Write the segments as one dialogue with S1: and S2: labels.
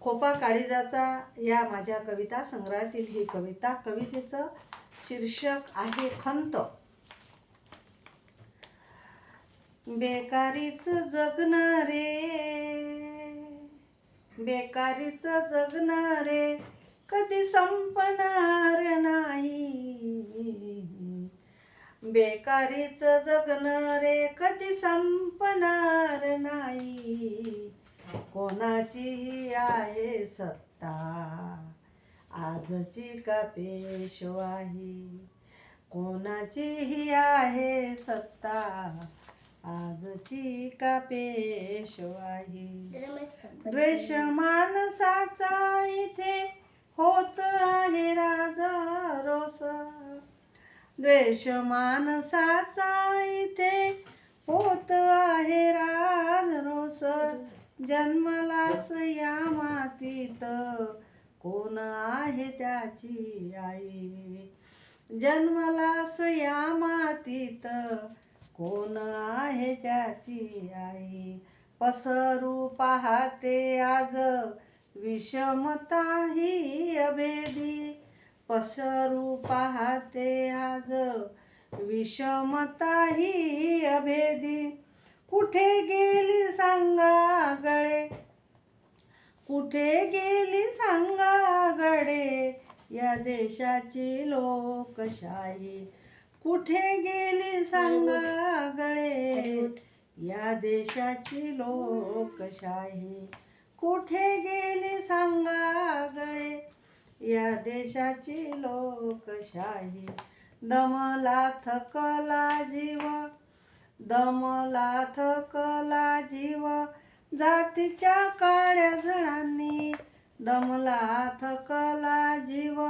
S1: खोपा काळीजाचा या माझ्या कविता संग्रहातील ही कविता कवितेचं शीर्षक आहे खंत. बेकारीच जगणारे बेकारीच जगणारे कधी संपणार नाही. बेकारीच जगणारे कधी संपणार नाही. कोणाची आहे सत्ता? आजची का पेशवाही कोणाची आहे सत्ता? आजची का पेशवाही द्वेष माणसाचा इथे होत आहे राजा रोस. द्वेष माणसाचा इथे होत आहे रा जन्मलास या मातीत. कोण आहे त्याची आई? जन्मलास या मातीत. कोण आहे त्याची आई? पसरू पाहते आज विषमता ही अभेदी. पसरू पाहते आज विषमता ही अभेदी. कुठे गेली सांगा गळे कुठे गेली सांगा गडे या देशाची लोकशाही. कुठे गेली सांगा गळे या देशाची लोकशाही. कुठे गेली सांगा गळे या देशाची लोकशाही. दमला थकला जीव. दमला थकला जीव जातीच्या काळ्या झळांनी दमला थकला जीव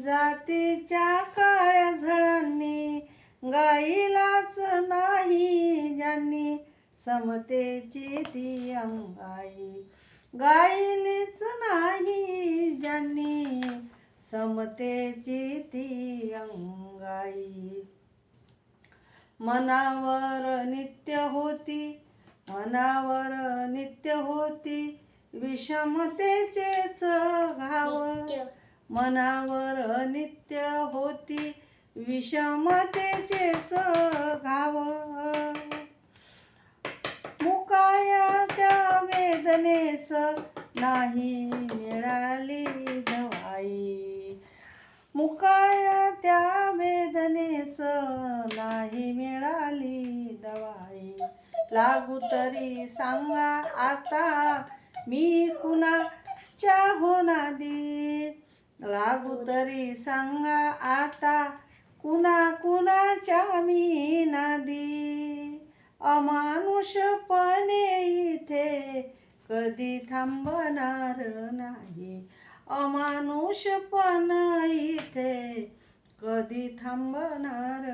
S1: जातीच्या काळ्या झळांनी गाईलाच नाही ज्यांनी समतेची ती अंगाई. गाईलीच नाही ज्यांनी समतेची ती अंगाई. मनावर नित्य होती मनावर नित्य होती विषमतेचेच घाव मनावर नित्य होती विषमतेचेच घाव मुकाया त्या वेदनेस नाही मिळाली दवाई मुकाया त्या वेदनेस नाही लागू तरी सांगा आता मी कुणाच्या होनादी लागू तरी सांगा आता कुणा कुणाच्या मी नादी अमानुषपणे इथे कधी थांबणार नाही. अमानुषपण इथे कधी थांबणार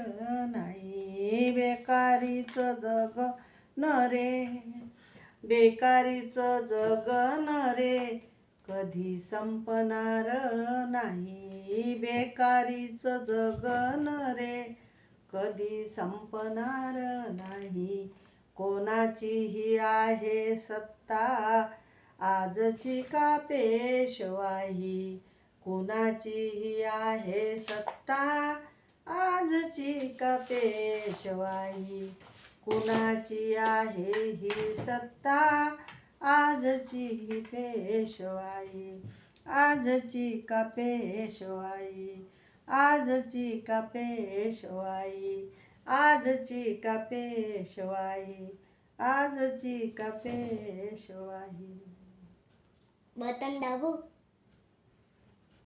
S1: नाही. बेकारीचं जग न रे बेकारीच जगन रे कधी संपणार नाही. बेकारीच जगन रे कधी संपणार नाही. कोणाचीही आहे सत्ता आजची का पेशवाही? कोणाचीही आहे सत्ता आजची का पेशवाही? कुणाची आहे ही सत्ता? आजची ही पेशवाई. आजची का पेशवाई? आजची का पेशवाई? आजची का पेशवाई? आजची का पेशवाई?
S2: बटन दाबू.